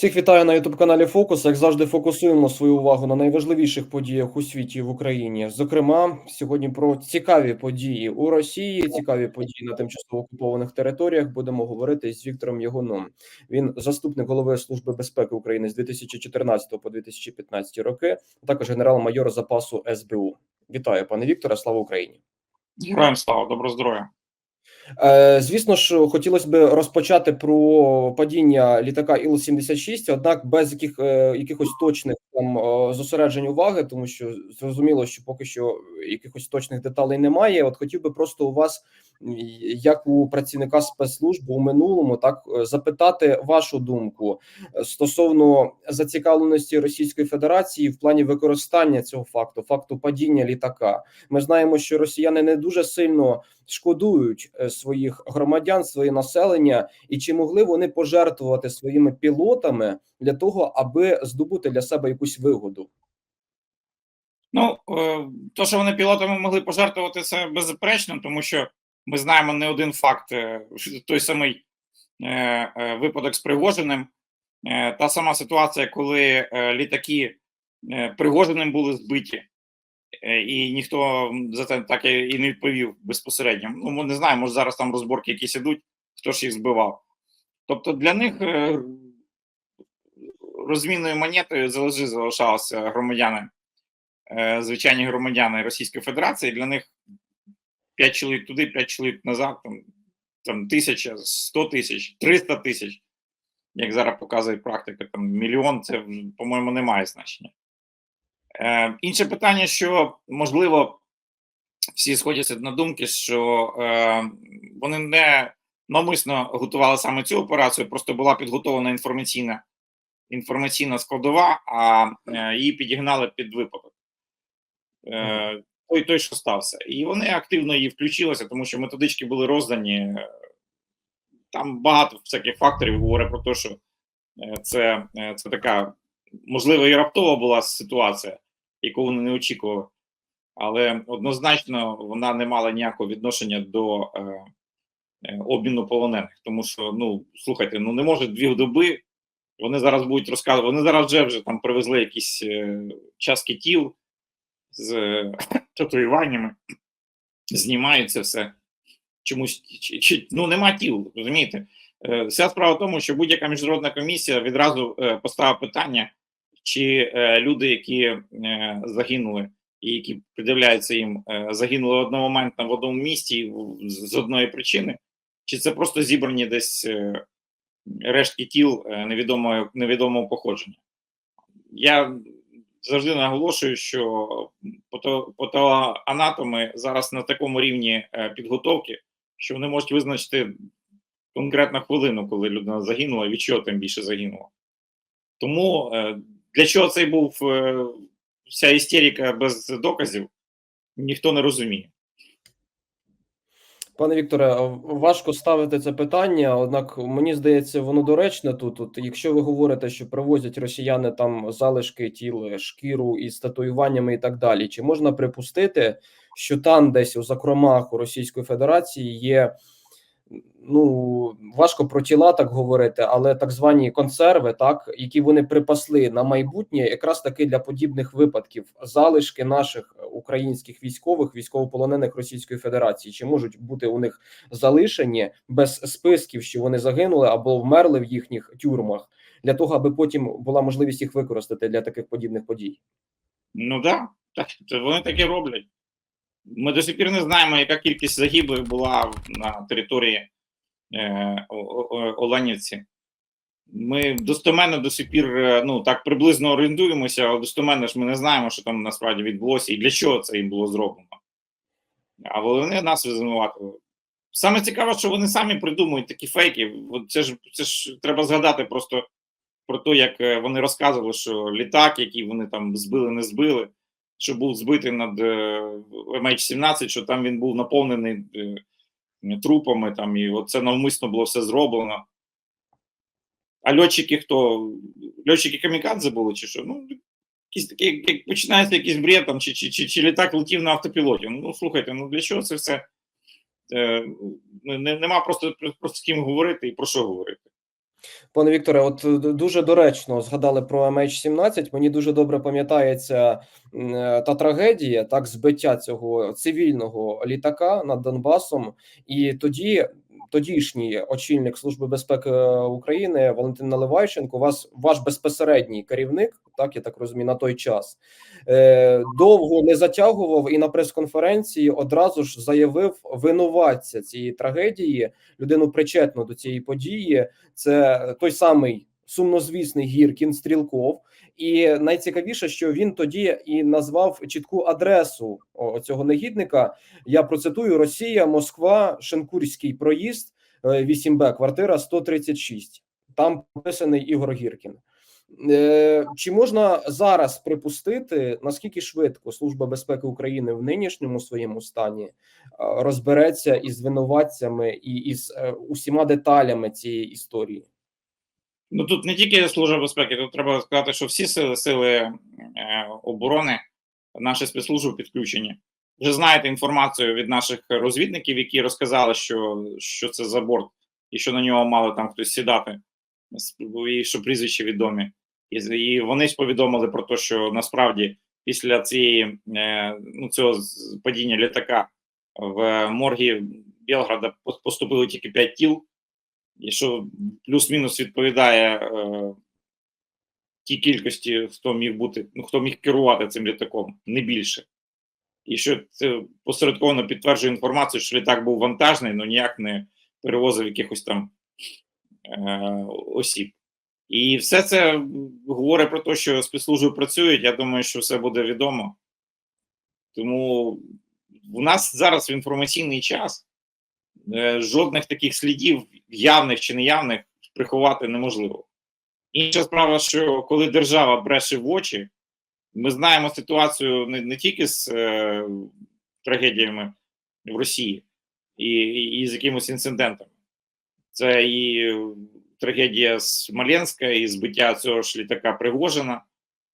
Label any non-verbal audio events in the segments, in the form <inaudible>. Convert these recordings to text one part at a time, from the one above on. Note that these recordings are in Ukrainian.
Всіх вітаю на youtube каналі Фокус. Як завжди, фокусуємо свою увагу на найважливіших подіях у світі в Україні. Зокрема, сьогодні про цікаві події у Росії, цікаві події на тимчасово окупованих територіях. Будемо говорити з Віктором Ягоном. Він заступник голови служби безпеки України з 2014 по 2015 роки, а також генерал-майор запасу СБУ. Вітаю, пане Вікторе. Слава Україні! Героям слава, добро здоров'я. Е, Звісно ж, хотілося б розпочати про падіння літака Іл-76, однак без яких е, якихось точних там зосереджень уваги, тому що зрозуміло, що поки що якихось точних деталей немає. От хотів би просто у вас, як у працівника спецслужб у минулому, так е, запитати вашу думку е, стосовно зацікавленості Російської Федерації в плані використання цього факту, факту падіння літака. Ми знаємо, що росіяни не дуже сильно шкодують е, своїх громадян, своє населення, і чи могли вони пожертвувати своїми пілотами для того, аби здобути для себе якусь вигоду? Ну, е, то, що вони пілотами могли пожертвувати, це беззаперечно, тому що ми знаємо не один факт. е, Той самий е, випадок з Пригожиним, та сама ситуація, коли літаки Пригожиним були збиті, і ніхто за це так і не відповів безпосередньо. Ну, ми не знаю, може зараз там розборки якісь ідуть, хто ж їх збивав. Тобто для них розмінною монетою завжди залишалися громадяни е, звичайні громадяни Російської Федерації, для них 5 чоловік туди, 5 чоловік назад, там, там тисяча, 100 тисяч, 300 тисяч, як зараз показує практика, там мільйон, це, по-моєму, не має значення. Е, інше питання, що можливо всі сходяться на думки, що е, вони не навмисно готували саме цю операцію, просто була підготовлена інформаційна інформаційна складова, а е, її підігнали під випадок. Е, той, той, що стався. І вони активно її включилися, тому що методички були роздані. Там багато всяких факторів говорить про те, що е, це, це така, можливо, і раптова була ситуація, яку вони не очікували. Але однозначно вона не мала ніякого відношення до е, обміну полонених. Тому що, ну, слухайте, ну не може дві доби. Вони зараз будуть розказувати. Вони зараз вже вже там привезли якісь е, частки тіл з е, татуюваннями, знімають це все. Чомусь чи, ну нема тіл, розумієте? Е, вся справа в тому, що будь-яка міжнародна комісія відразу поставила питання, чи люди, які загинули і які придивляються їм, загинули одномоментно в одному місті з одної причини, чи це просто зібрані десь рештки тіл е, невідомого, невідомого походження. Я завжди наголошую, що патоанатоми зараз на такому рівні е, підготовки, що вони можуть визначити конкретну хвилину, коли людина загинула, від чого тим більше загинула. Тому е, для чого цей був вся істерика без доказів, ніхто не розуміє. Пане Вікторе, важко ставити це питання, однак мені здається, воно доречне тут. От якщо ви говорите, що привозять росіяни там залишки тіл, шкіру із татуюваннями і так далі, чи можна припустити, що там десь у закромах у Російської Федерації є ну важко про тіла так говорити, але так звані консерви, так які вони припасли на майбутнє, якраз таки для подібних випадків залишки наших українських військових, військовополонених Російської Федерації, чи можуть бути у них залишені без списків, що вони загинули або вмерли в їхніх тюрмах, для того, аби потім була можливість їх використати для таких подібних подій. Ну да, так, вони таке роблять. Ми до сих пір не знаємо, яка кількість загиблих була на території е, Оленівці. Ми достеменно до сих пір е, ну, так приблизно орієнтуємося, але достеменно ж ми не знаємо, що там насправді відбулося і для чого це їм було зроблено. А вони нас звинуватили. Саме цікаве, що вони самі придумують такі фейки. Це ж це ж треба згадати просто про те, як е, вони розказували, що літак, який вони там збили, не збили, що був збитий над е, MH17, що там він був наповнений е, трупами, там, і це навмисно було все зроблено. А льотчики хто? Льотчики камікадзе були, чи що? Ну, якісь такі, як починається якийсь бред, там, чи, чи, чи, чи літак летів на автопілоті. Ну, слухайте, ну для чого це все? Е, нема просто, просто з ким говорити і про що говорити. Пане Вікторе, от е, дуже доречно згадали про MH17. Мені дуже добре пам'ятається е, та трагедія, так збиття цього цивільного літака над Донбасом. І тоді тодішній очільник Служби безпеки України Валентин Наливайченко, вас ваш безпосередній керівник, так я так розумію, на той час е, довго не затягував і на прес-конференції одразу ж заявив винуватця цієї трагедії, людину причетну до цієї події. Це той самий сумнозвісний Гіркін Стрілков. І найцікавіше, що він тоді і назвав чітку адресу цього негідника. Я процитую: Росія, Москва, Шенкурський проїзд, е, 8Б, квартира 136. Там прописаний Ігор Гіркін. Е, Чи можна зараз припустити, наскільки швидко Служба безпеки України в нинішньому своєму стані е, розбереться із винуватцями і із е, усіма деталями цієї історії? Ну тут не тільки служба безпеки, тут треба сказати, що всі сили сили е, оборони, наші спецслужби підключені. Вже знаєте інформацію від наших розвідників, які розказали, що, що це за борт, і що на нього мали там хтось сідати, і що прізвища відомі. І, і вони ж повідомили про те, що насправді після цієї е, ну, цього падіння літака в моргі Білграда по- поступило тільки 5 тіл і що плюс-мінус відповідає е, тій кількості, хто міг бути, ну хто міг керувати цим літаком, не більше. І що це посередковано підтверджує інформацію, що літак був вантажний, але ніяк не перевозив якихось там е, осіб. І все це говорить про те, що спецслужби працюють. Я думаю, що все буде відомо. Тому у нас зараз в інформаційний час жодних таких слідів, явних чи неявних, приховати неможливо. Інша справа, що коли держава бреше в очі, ми знаємо ситуацію не, не тільки з е, трагедіями в Росії і, і, з якимись інцидентами. Це і трагедія Смоленська, і збиття цього ж літака Пригожина.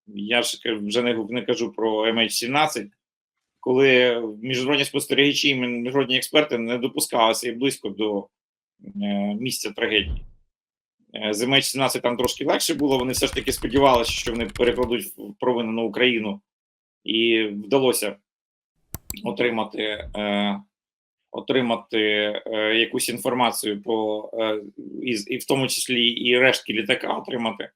Я ж вже не, не кажу про MH17, коли міжнародні спостерігачі і міжнародні експерти не допускалися і близько до е, місця трагедії. Е, З MH17 там трошки легше було. Вони все ж таки сподівалися, що вони перекладуть провину на Україну, і вдалося отримати, е, отримати якусь інформацію по і в тому числі і рештки літака отримати.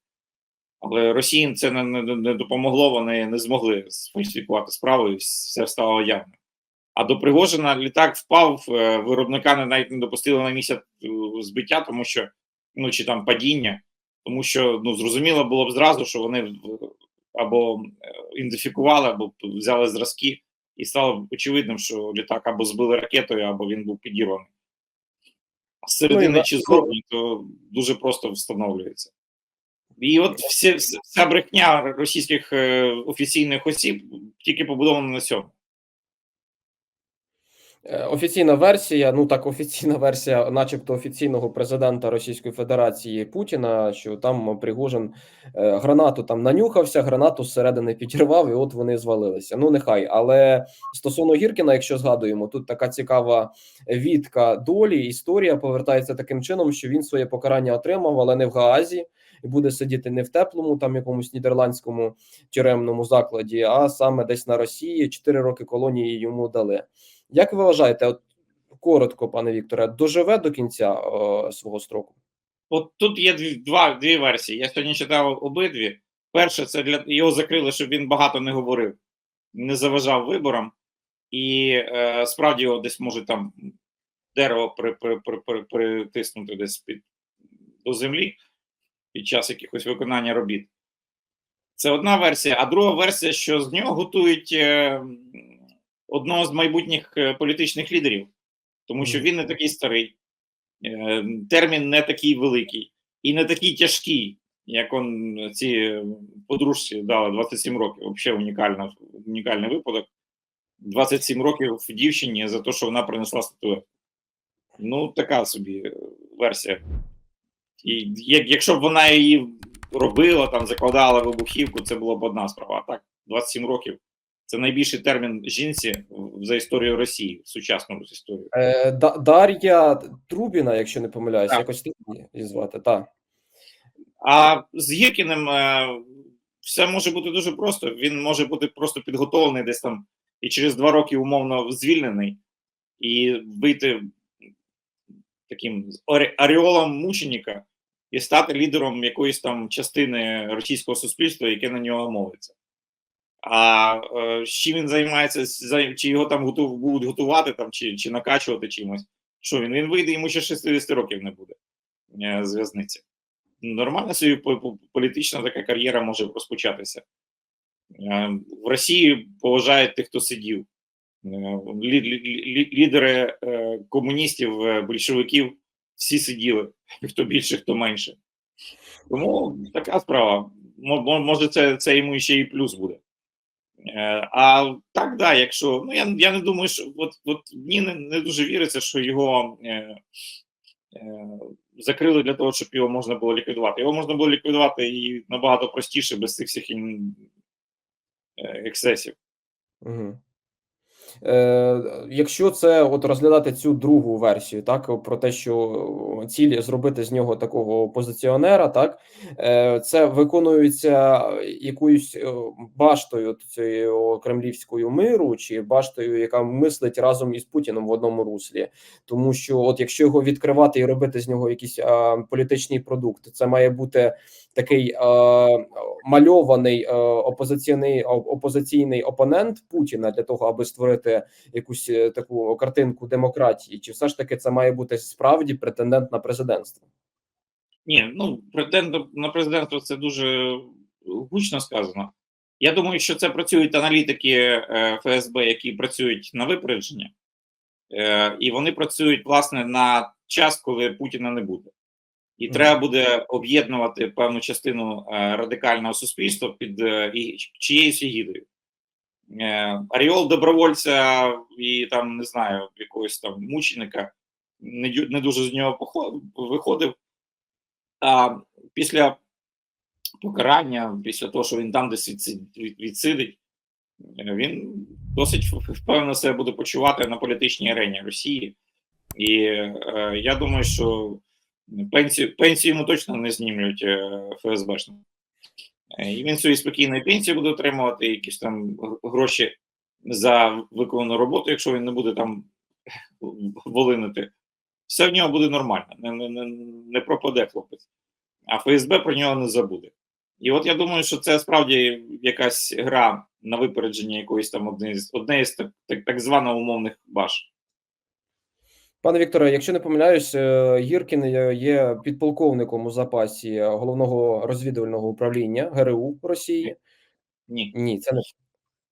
Але Росіян це не, не, не допомогло, вони не змогли сфальсифікувати справу, і все стало явним. А до Пригожина літак впав, е, виробника навіть не допустили на місце е, збиття, тому що ну чи там падіння, тому що ну зрозуміло було б зразу, що вони або е, ідентифікували, або взяли зразки, і стало очевидним, що літак або збили ракетою, або він був підірваний. З середини Ну, чи на- то дуже просто встановлюється. І от всі, вся- брехня російських е, офіційних осіб тільки побудована на цьому. Е, Офіційна версія, ну так, офіційна версія, начебто офіційного президента Російської Федерації Путіна, що там Пригожин е, гранату там нанюхався, гранату зсередини підірвав, і от вони звалилися. Ну нехай. Але стосовно Гіркіна, якщо згадуємо, тут така цікава відка долі. Історія повертається таким чином, що він своє покарання отримав, але не в Гаазі, і буде сидіти не в теплому, там якомусь нідерландському тюремному закладі, а саме десь на Росії. Чотири роки колонії йому дали. Як ви вважаєте, от коротко, пане Вікторе, доживе до кінця е, свого строку? От тут є дві, два, дві версії. Я сьогодні читав обидві. Перше, це для його закрили, щоб він багато не говорив, не заважав виборам, і е, справді його десь може там дерево при, при, при, при, притиснути десь під до землі під час якихось виконання робіт. Це одна версія. А друга версія, що з нього готують е, одного з майбутніх е, політичних лідерів, тому що він не такий старий, е, термін не такий великий і не такий тяжкий, як он ці подружці дали 27 років. Взагалі унікальна, унікальний випадок. 27 років дівчині за те, що вона принесла статуетку. Ну, така собі версія. І якщо б вона її робила, там закладала вибухівку, це було б одна справа. А так, 27 років це найбільший термін жінці за історію Росії, сучасну історію. Е, Дар'я Трубіна, якщо не помиляюсь, Так. якось її звати. Так. А з Гіркіним е, все може бути дуже просто. Він може бути просто підготовлений десь там і через два роки умовно звільнений, і вийти таким ореолом мученіка і стати лідером якоїсь там частини російського суспільства, яке на нього мовиться. А е, чим він займається, чи його там готов, будуть готувати там, чи, чи накачувати чимось? Що він? Він вийде, йому ще 60 років не буде е, з в'язниці. Нормальна собі по- по- політична така кар'єра може розпочатися. Е, В Росії поважають тих, хто сидів. Е, лі- лі- лі- Лідери е, комуністів, е, большевиків всі сиділи, хто більше, хто менше. Тому така справа. Мо- мо- Може, це, це йому ще і плюс буде. А так, да, якщо. Ну, я, я не думаю, що от, от мені не, не дуже віриться, що його е, е, закрили для того, щоб його можна було ліквідувати. Його можна було ліквідувати і набагато простіше, без цих всіх е, ексцесів. Угу. Е, якщо це от розглядати цю другу версію, так про те, що ціль зробити з нього такого опозиціонера, так е, це виконується якоюсь е, баштою цією кремлівською миру, чи баштою, яка мислить разом із Путіним в одному руслі, тому що, от якщо його відкривати і робити з нього якийсь а, політичний продукт, це має бути такий е, мальований е, опозиційний опозиційний опонент Путіна для того, аби створити якусь е, таку картинку демократії, чи все ж таки це має бути справді претендент на президентство? Ні, ну претендент на президентство це дуже гучно сказано. Я думаю, що це працюють аналітики ФСБ, які працюють на випередження, і вони працюють власне на час, коли Путіна не буде. І треба буде об'єднувати певну частину е, радикального суспільства під е, чиєюсь егідою. Е, Аріол добровольця і там не знаю, якогось там мученика не, не дуже з нього виходив. А після покарання, після того, що він там десь відсидить, е, він досить впевнено себе буде почувати на політичній арені Росії. І е, я думаю, що пенсію, пенсію йому точно не знімлють е, ФСБшник. Е, І він свої спокійної пенсії буде отримувати, якісь там гроші за виконану роботу, якщо він не буде там волинити. Все в нього буде нормально, не, не, не, пропаде хлопець. А ФСБ про нього не забуде. І от я думаю, що це справді якась гра на випередження якоїсь там однієї з так, так, званих умовних баш. Пане Вікторе, якщо не помиляюсь, е, Гіркін є- підполковником у запасі головного розвідувального управління ГРУ Росії. Ні. Ні, це не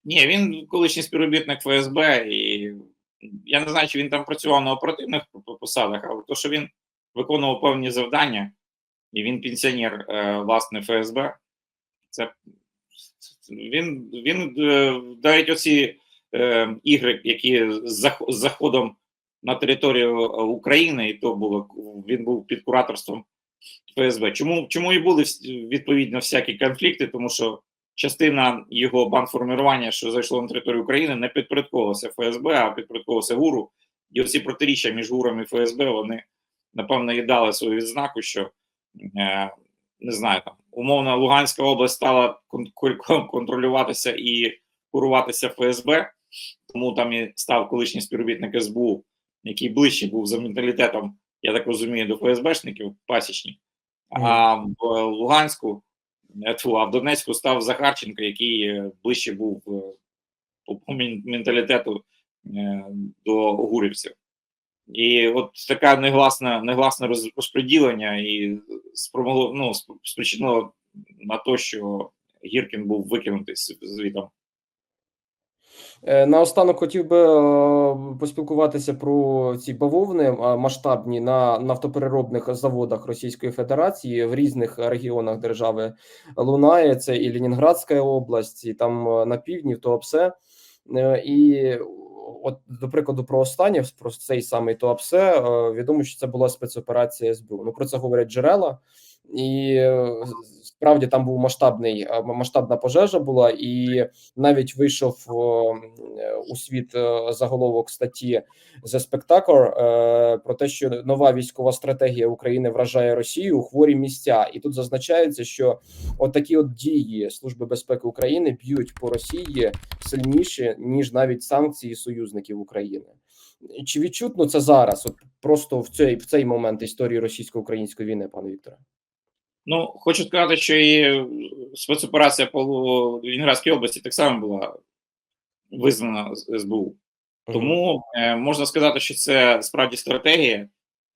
Ні, він колишній співробітник ФСБ, і я не знаю, чи він там працював на оперативних посадах, але то, що він виконував певні завдання, і він пенсіонер е, власне ФСБ, це він, він е, навіть оці ігри, які з заходом на територію е, України, і то було він був під кураторством ФСБ. Чому, чому і були відповідно всякі конфлікти? Тому що частина його бандформування, що зайшло на територію України, не підпорядковувалася ФСБ, а підпорядковувалася ГУРу. І оці протиріччя між ГУРом і ФСБ, вони, напевно, і дали свою відзнаку, що е, не знаю, там умовно Луганська область стала кон- кон- контролюватися і куруватися ФСБ, тому там і став колишній співробітник СБУ, який ближче був за менталітетом, я так розумію, до ФСБшників пасічних. А в Луганську, е, тьфу, а в Донецьку став Захарченко, який е, ближче був е, по, менталітету до гурівців. І от негласна, негласне роз- розподілення і спромогло, ну, спричинило на те, що Гіркін був викинутий звітом. Е, Наостанок хотів би е, поспілкуватися про ці бавовни е, масштабні на нафтопереробних заводах Російської Федерації в різних регіонах держави лунає. Це і Ленінградська область, і там на півдні, в Туапсе. І от, до прикладу, про останнє, про цей самий Туапсе, відомо, що це була спецоперація СБУ. Ну про це говорять джерела, і е, справді там був масштабний е, масштабна пожежа була, і навіть вийшов у світ е, заголовок статті The Spectator про те, що нова військова стратегія України вражає Росію у хворі місця, і тут зазначається, що от от дії Служби безпеки України б'ють по Росії сильніше ніж навіть санкції союзників України. Чи відчутно це зараз? От просто в цей в цей момент історії російсько-української війни, пане Вікторе? Ну, хочу сказати, що і спецоперація по Лінградській області так само була визнана з СБУ. Тому е, можна сказати, що це справді стратегія,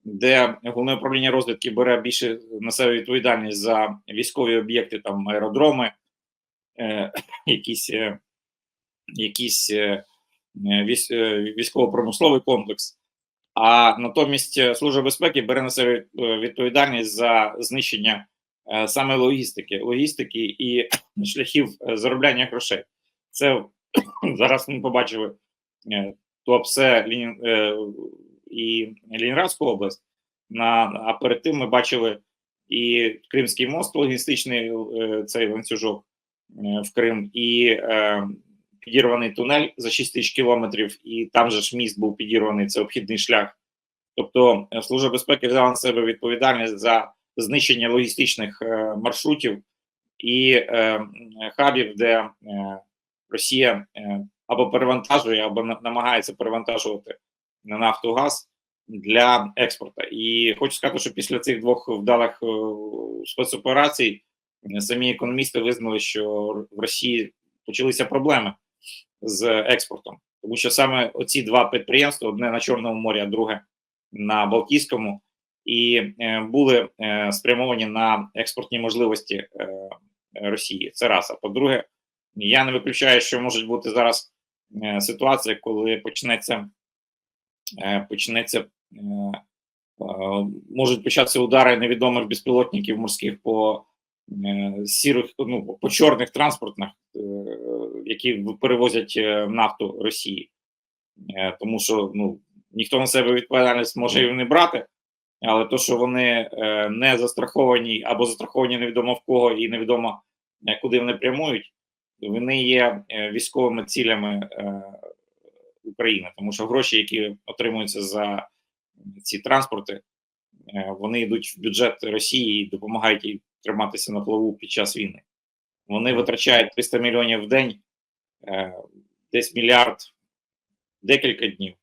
де головне управління розвідки бере більше на себе відповідальність за військові об'єкти, там аеродроми, е, <coughs> якісь, е, якісь е, військ, е, військово-промисловий комплекс. А натомість Служба безпеки бере на себе е, відповідальність за знищення саме логістики, логістики і шляхів е, заробляння грошей. Це <clears throat> зараз ми побачили е, Туапсе Лінін, е, і Лінінградську область. На, а перед тим ми бачили і Кримський мост, логістичний е, цей ланцюжок е, в Крим, і е, підірваний тунель за 6 тисяч кілометрів, і там же ж міст був підірваний, це обхідний шлях. Тобто е, Служба безпеки взяла на себе відповідальність за знищення логістичних е, маршрутів і е, хабів, де е, Росія або перевантажує, або намагається перевантажувати на нафту газ для експорту. І хочу сказати, що після цих двох вдалих спецоперацій самі економісти визнали, що в Росії почалися проблеми з експортом, тому що саме оці два підприємства: одне на Чорному морі, а друге на Балтійському, і е, були е, спрямовані на експортні можливості е, Росії. Це раз. А по-друге, я не виключаю, що може бути зараз ситуація, коли почнеться почнеться можуть початися удари невідомих безпілотників морських по сірих, ну по чорних транспортних, які перевозять нафту Росії, тому що ну ніхто на себе відповідальність може і не брати. Але то, що вони е, не застраховані або застраховані невідомо в кого і невідомо е, куди вони прямують, вони є е, військовими цілями України, тому що гроші, які отримуються за ці транспорти, вони йдуть в бюджет Росії і допомагають їй триматися на плаву під час війни. Вони витрачають 300 мільйонів в день, десь мільярд декілька днів.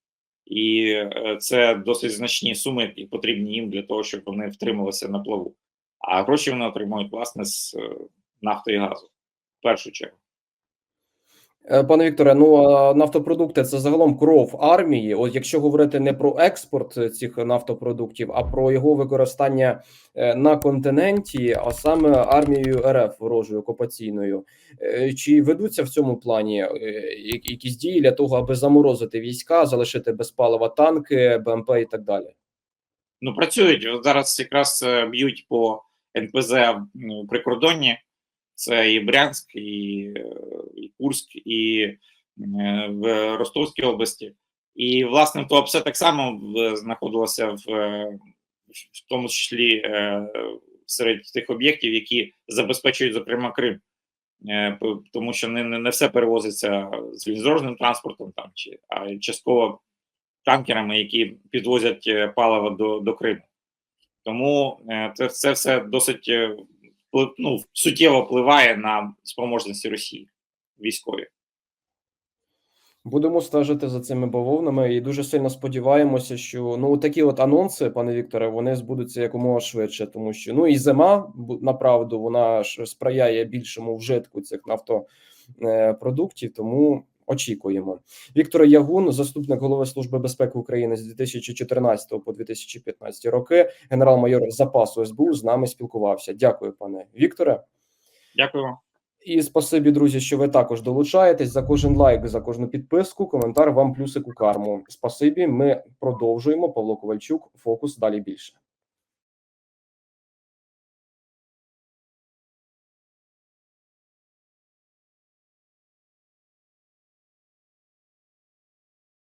І е, це досить значні суми, які потрібні їм для того, щоб вони втрималися на плаву. А гроші вони отримують власне з е, нафти і газу в першу чергу. Е, Пане Вікторе, ну нафтопродукти це загалом кров армії. От якщо говорити не про експорт е, цих нафтопродуктів, а про його використання е, на континенті, а саме армією РФ ворожою окупаційною, чи ведуться в цьому плані якісь дії для того, аби заморозити війська, залишити без палива танки, БМП і так далі? Ну, працюють. Зараз якраз б'ють по НПЗ прикордонні. Це і Брянськ, і, е, і Курськ, і е, в Ростовській області. І, власне, то все так само знаходилося в, е, в тому числі е, серед тих об'єктів, які забезпечують, зокрема, Крим. Е, Тому що не, не, не все перевозиться з залізничним транспортом, там, чи, а частково танкерами, які підвозять е, паливо до, до Криму. Тому е, це, все досить е, ну, суттєво впливає на спроможності Росії військові. Будемо стежити за цими бавовнами і дуже сильно сподіваємося, що ну такі от анонси, пане Вікторе, вони збудуться якомога швидше, тому що ну і зима направду вона ж сприяє більшому вжитку цих нафтопродуктів, тому очікуємо. Віктор Ягун, заступник голови служби безпеки України з 2014 по 2015 роки, генерал-майор запасу СБУ з нами спілкувався. Дякую, пане Вікторе. Дякую вам. І спасибі, друзі, що ви також долучаєтесь за кожен лайк, за кожну підписку, коментар вам плюсик у карму. Спасибі. Ми продовжуємо. Павло Ковальчук. Фокус далі більше.